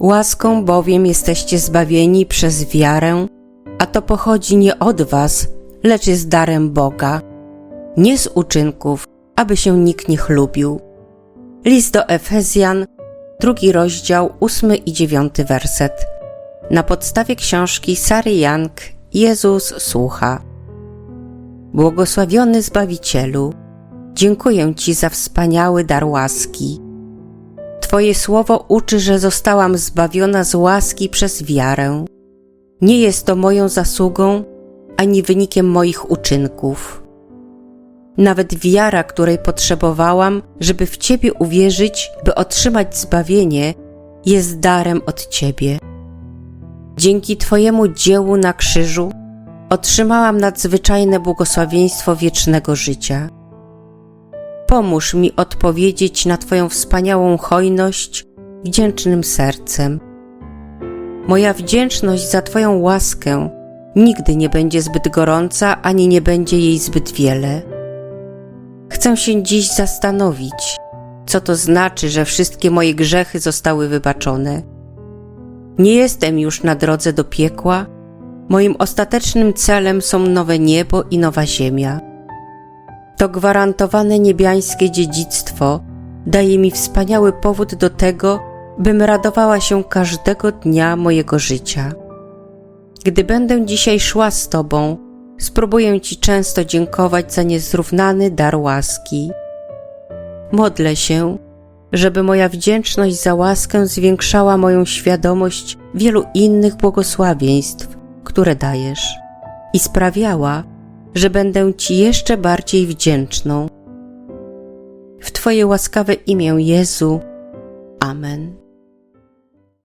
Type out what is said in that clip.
Łaską bowiem jesteście zbawieni przez wiarę, a to pochodzi nie od was, lecz jest darem Boga, nie z uczynków, aby się nikt nie chlubił. List do Efezjan, drugi rozdział, ósmy i dziewiąty werset. Na podstawie książki Sary Young Jezus słucha. Błogosławiony Zbawicielu, dziękuję Ci za wspaniały dar łaski. Twoje słowo uczy, że zostałam zbawiona z łaski przez wiarę. Nie jest to moją zasługą ani wynikiem moich uczynków. Nawet wiara, której potrzebowałam, żeby w Ciebie uwierzyć, by otrzymać zbawienie, jest darem od Ciebie. Dzięki Twojemu dziełu na krzyżu otrzymałam nadzwyczajne błogosławieństwo wiecznego życia. Pomóż mi odpowiedzieć na Twoją wspaniałą hojność wdzięcznym sercem. Moja wdzięczność za Twoją łaskę nigdy nie będzie zbyt gorąca, ani nie będzie jej zbyt wiele. Chcę się dziś zastanowić, co to znaczy, że wszystkie moje grzechy zostały wybaczone. Nie jestem już na drodze do piekła, moim ostatecznym celem są nowe niebo i nowa ziemia. To gwarantowane niebiańskie dziedzictwo daje mi wspaniały powód do tego, bym radowała się każdego dnia mojego życia. Gdy będę dzisiaj szła z Tobą, spróbuję Ci często dziękować za niezrównany dar łaski. Modlę się, żeby moja wdzięczność za łaskę zwiększała moją świadomość wielu innych błogosławieństw, które dajesz, i sprawiała, że będę Ci jeszcze bardziej wdzięczną. W Twoje łaskawe imię Jezu. Amen.